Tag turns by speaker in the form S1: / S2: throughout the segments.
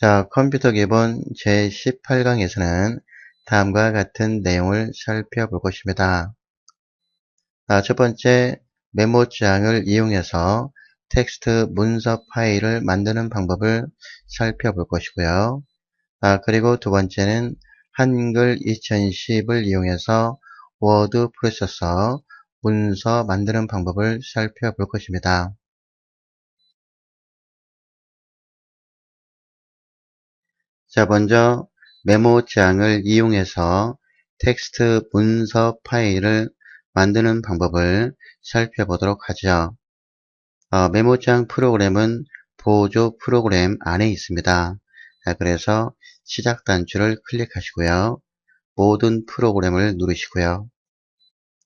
S1: 자, 컴퓨터 기본 제18강에서는 다음과 같은 내용을 살펴볼 것입니다. 아, 첫 번째, 메모장을 이용해서 텍스트 문서 파일을 만드는 방법을 살펴볼 것이고요. 아, 그리고 두 번째는 한글 2010을 이용해서 워드 프로세서 문서 만드는 방법을 살펴볼 것입니다. 자, 먼저 메모장을 이용해서 텍스트 문서 파일을 만드는 방법을 살펴보도록 하죠. 어, 메모장 프로그램은 보조 프로그램 안에 있습니다. 자, 그래서 시작 단추를 클릭하시고요. 모든 프로그램을 누르시고요.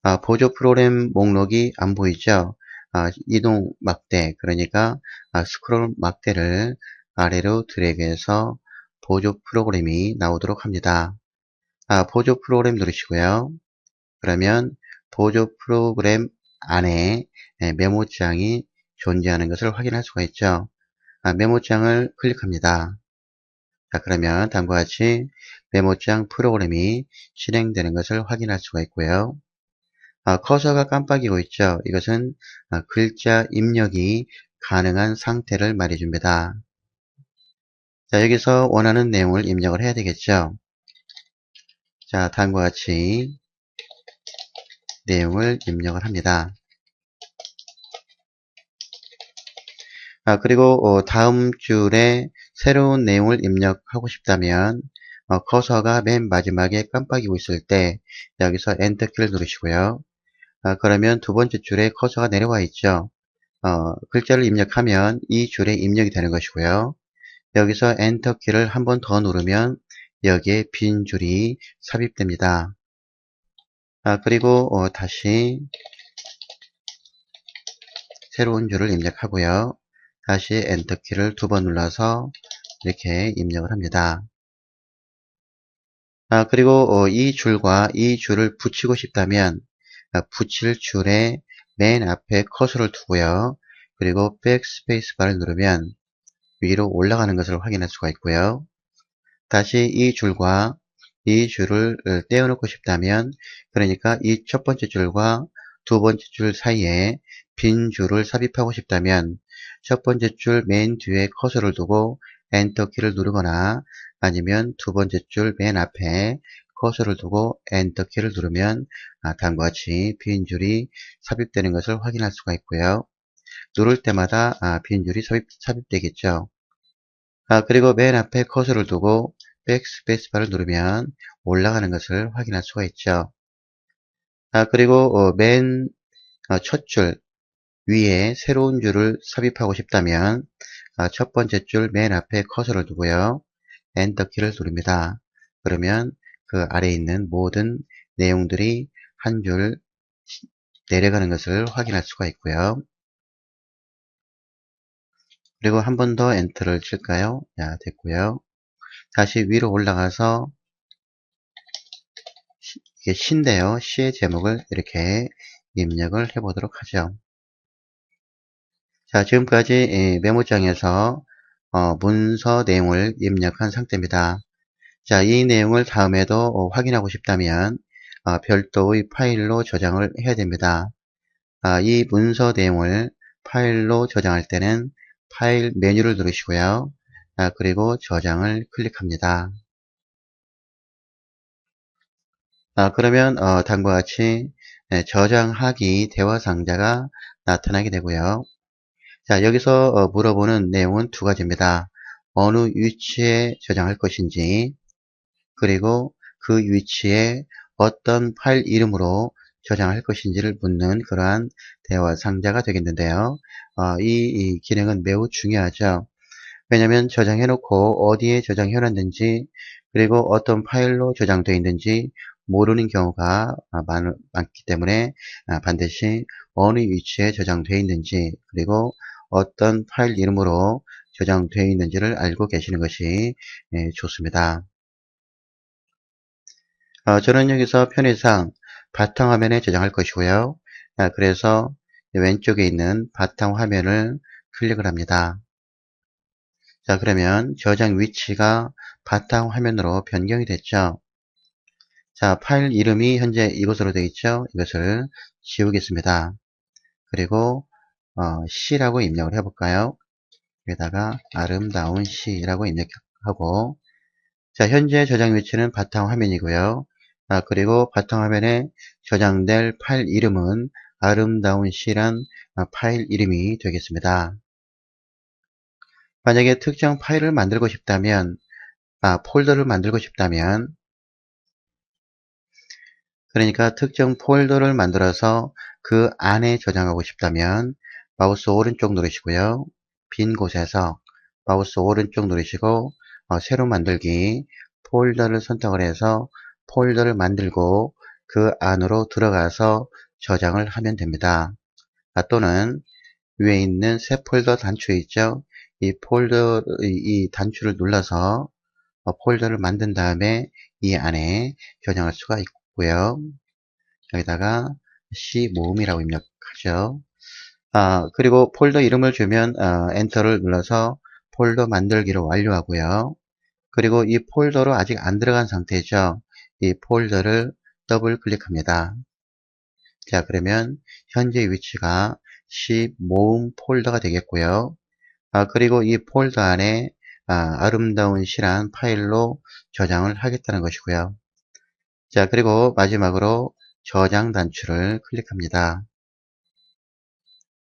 S1: 아, 보조 프로그램 목록이 안 보이죠? 아, 이동 막대, 그러니까 아, 스크롤 막대를 아래로 드래그해서 보조 프로그램이 나오도록 합니다. 아, 보조 프로그램 누르시고요. 그러면 보조 프로그램 안에 예, 메모장이 존재하는 것을 확인할 수가 있죠. 아, 메모장을 클릭합니다. 자, 그러면 다음과 같이 메모장 프로그램이 실행되는 것을 확인할 수가 있고요. 아, 커서가 깜빡이고 있죠. 이것은 아, 글자 입력이 가능한 상태를 말해줍니다. 자, 여기서 원하는 내용을 입력을 해야 되겠죠. 자, 다음과 같이 내용을 입력을 합니다. 아, 그리고 어, 다음 줄에 새로운 내용을 입력하고 싶다면 어, 커서가 맨 마지막에 깜빡이고 있을 때 여기서 엔터키를 누르시고요. 아, 그러면 두 번째 줄에 커서가 내려와 있죠. 어, 글자를 입력하면 이 줄에 입력이 되는 것이고요. 여기서 엔터 키를 한 번 더 누르면 여기에 빈 줄이 삽입됩니다. 아, 그리고 어, 다시 새로운 줄을 입력하고요. 다시 엔터 키를 두 번 눌러서 이렇게 입력을 합니다. 아, 그리고 어, 이 줄과 이 줄을 붙이고 싶다면 아, 붙일 줄에 맨 앞에 커서를 두고요. 그리고 백스페이스 바를 누르면 위로 올라가는 것을 확인할 수가 있고요. 다시 이 줄과 이 줄을 떼어놓고 싶다면 그러니까 이 첫 번째 줄과 두 번째 줄 사이에 빈 줄을 삽입하고 싶다면 첫 번째 줄 맨 뒤에 커서를 두고 엔터 키를 누르거나 아니면 두 번째 줄 맨 앞에 커서를 두고 엔터 키를 누르면 아, 다음과 같이 빈 줄이 삽입되는 것을 확인할 수가 있고요. 누를 때마다 아, 빈 줄이 삽입, 삽입되겠죠. 아, 그리고 맨 앞에 커서를 두고 백스페이스 바를 누르면 올라가는 것을 확인할 수가 있죠. 아, 그리고 어, 맨첫줄 어, 위에 새로운 줄을 삽입하고 싶다면 아, 첫 번째 줄 맨 앞에 커서를 두고요. 엔터 키를 누릅니다. 그러면 그 아래에 있는 모든 내용들이 한 줄 내려가는 것을 확인할 수가 있고요. 그리고 한 번 더 엔터를 칠까요? 자, 됐고요. 다시 위로 올라가서 이게 시인데요. 시의 제목을 이렇게 입력을 해보도록 하죠. 자, 지금까지 메모장에서 어, 문서 내용을 입력한 상태입니다. 자, 이 내용을 다음에도 어, 확인하고 싶다면 어, 별도의 파일로 저장을 해야 됩니다. 아, 이 문서 내용을 파일로 저장할 때는 파일 메뉴를 누르시고요. 아, 그리고 저장을 클릭합니다. 아, 그러면 어, 다음과 같이 네, 저장하기 대화 상자가 나타나게 되고요. 자, 여기서 어, 물어보는 내용은 두 가지입니다. 어느 위치에 저장할 것인지 그리고 그 위치에 어떤 파일 이름으로 저장할 것인지를 묻는 그러한 대화 상자가 되겠는데요. 어, 이, 이, 기능은 매우 중요하죠. 왜냐하면 저장해 놓고 어디에 저장해 놨는지 그리고 어떤 파일로 저장되어 있는지 모르는 경우가 많, 기 때문에 아, 반드시 어느 위치에 저장되어 있는지 그리고 어떤 파일 이름으로 저장되어 있는지를 알고 계시는 것이 예, 좋습니다. 어, 저는 여기서 편의상 바탕화면에 저장할 것이고요. 아, 그래서 왼쪽에 있는 바탕화면을 클릭을 합니다. 자, 그러면 저장 위치가 바탕화면으로 변경이 됐죠. 자, 파일 이름이 현재 이것으로 되어 있죠. 이것을 지우겠습니다. 그리고 어, C라고 입력을 해볼까요? 여기다가 아름다운 C라고 입력하고 자, 현재 저장 위치는 바탕화면이고요. 아, 그리고 바탕화면에 저장될 파일 이름은 아름다운 C란 아, 파일 이름이 되겠습니다. 만약에 특정 파일을 만들고 싶다면, 아, 폴더를 만들고 싶다면, 그러니까 특정 폴더를 만들어서 그 안에 저장하고 싶다면, 마우스 오른쪽 누르시고요. 빈 곳에서 마우스 오른쪽 누르시고, 어, 새로 만들기, 폴더를 선택을 해서 폴더를 만들고 그 안으로 들어가서 저장을 하면 됩니다. 아, 또는 위에 있는 새 폴더 단추 있죠? 이 폴더, 이 단추를 눌러서 어, 폴더를 만든 다음에 이 안에 저장할 수가 있고요. 여기다가 C 모음이라고 입력하죠. 아, 그리고 폴더 이름을 주면 어, 엔터를 눌러서 폴더 만들기를 완료하고요. 그리고 이 폴더로 아직 안 들어간 상태죠. 이 폴더를 더블 클릭합니다. 자, 그러면 현재 위치가 C 모음 폴더가 되겠고요. 아, 그리고 이 폴더 안에 아, 름다운 시란 파일로 저장을 하겠다는 것이고요. 자, 그리고 마지막으로 저장 단추를 클릭합니다.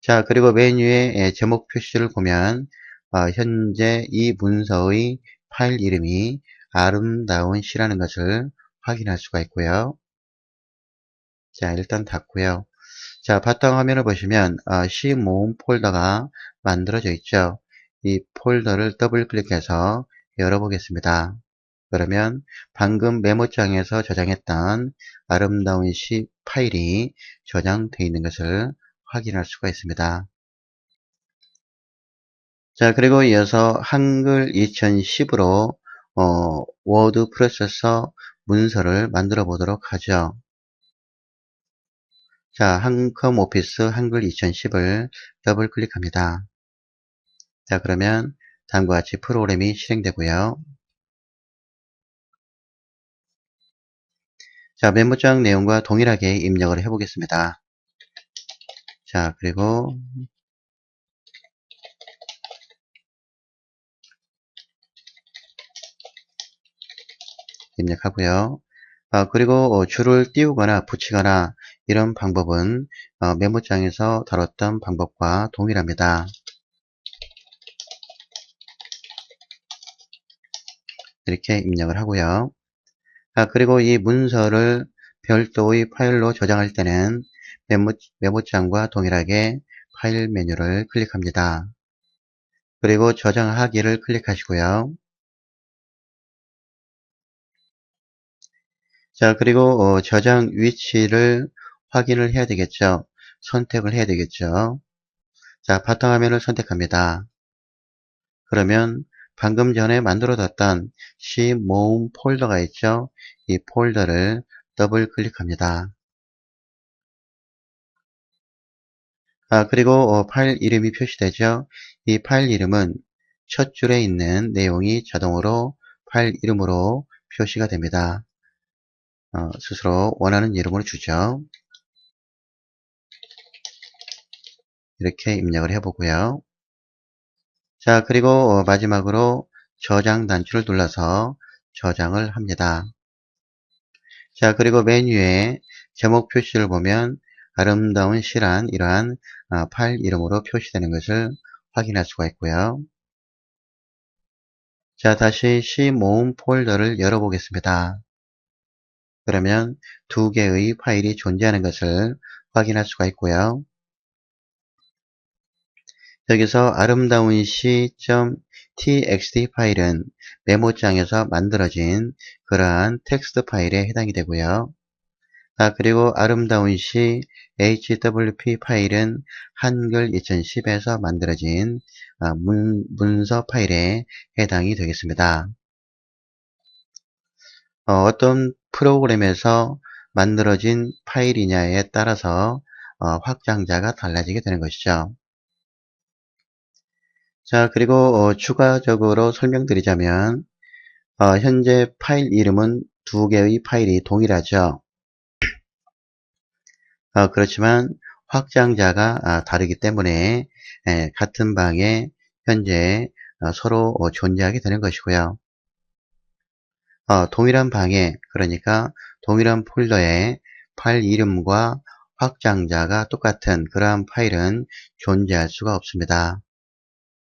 S1: 자, 그리고 메뉴에 제목 표시를 보면 어, 현재 이 문서의 파일 이름이 아름다운 시라는 것을 확인할 수가 있고요. 자, 일단 닫고요. 자, 바탕 화면을 보시면 어, C 모음 폴더가 만들어져 있죠. 이 폴더를 더블 클릭해서 열어보겠습니다. 그러면 방금 메모장에서 저장했던 아름다운 시 파일이 저장되어 있는 것을 확인할 수가 있습니다. 자, 그리고 이어서 한글 2010으로 어, 워드 프로세서 문서를 만들어 보도록 하죠. 자, 한컴 오피스 한글 2010을 더블 클릭합니다. 자, 그러면 다음과 같이 프로그램이 실행되고요. 자, 메모장 내용과 동일하게 입력을 해보겠습니다. 자, 그리고 입력하고요. 아, 그리고 어, 줄을 띄우거나 붙이거나 이런 방법은 어, 메모장에서 다뤘던 방법과 동일합니다. 이렇게 입력을 하고요. 아, 그리고 이 문서를 별도의 파일로 저장할 때는 메모, 메모장과 동일하게 파일 메뉴를 클릭합니다. 그리고 저장하기를 클릭하시고요. 자, 그리고 어, 저장 위치를 확인을 해야 되겠죠. 선택을 해야 되겠죠. 자, 바탕화면을 선택합니다. 그러면 방금 전에 만들어 뒀던 C 모음 폴더가 있죠. 이 폴더를 더블 클릭합니다. 아, 그리고 어, 파일 이름이 표시되죠. 이 파일 이름은 첫 줄에 있는 내용이 자동으로 파일 이름으로 표시가 됩니다. 어, 스스로 원하는 이름을 주죠. 이렇게 입력을 해보고요. 자, 그리고 어, 마지막으로 저장 단추를 눌러서 저장을 합니다. 자, 그리고 메뉴에 제목 표시를 보면 아름다운 시란 이러한 어, 파일 이름으로 표시되는 것을 확인할 수가 있고요. 자, 다시 C 모음 폴더를 열어보겠습니다. 그러면 두 개의 파일이 존재하는 것을 확인할 수가 있고요. 여기서 아름다운 c.txt 파일은 메모장에서 만들어진 그러한 텍스트 파일에 해당이 되고요. 아, 그리고 아름다운 시 hwp 파일은 한글 2010에서 만들어진 아, 문, 문서 파일에 해당이 되겠습니다. 어, 떤 프로그램에서 만들어진 파일이냐에 따라서 어, 확장자가 달라지게 되는 것이죠. 자, 그리고 어, 추가적으로 설명드리자면 어, 현재 파일 이름은 두 개의 파일이 동일하죠. 어, 그렇지만 확장자가 아, 다르기 때문에 에, 같은 방에 현재 어, 서로 어, 존재하게 되는 것이고요. 어, 동일한 방에 그러니까 동일한 폴더에 파일 이름과 확장자가 똑같은 그러한 파일은 존재할 수가 없습니다.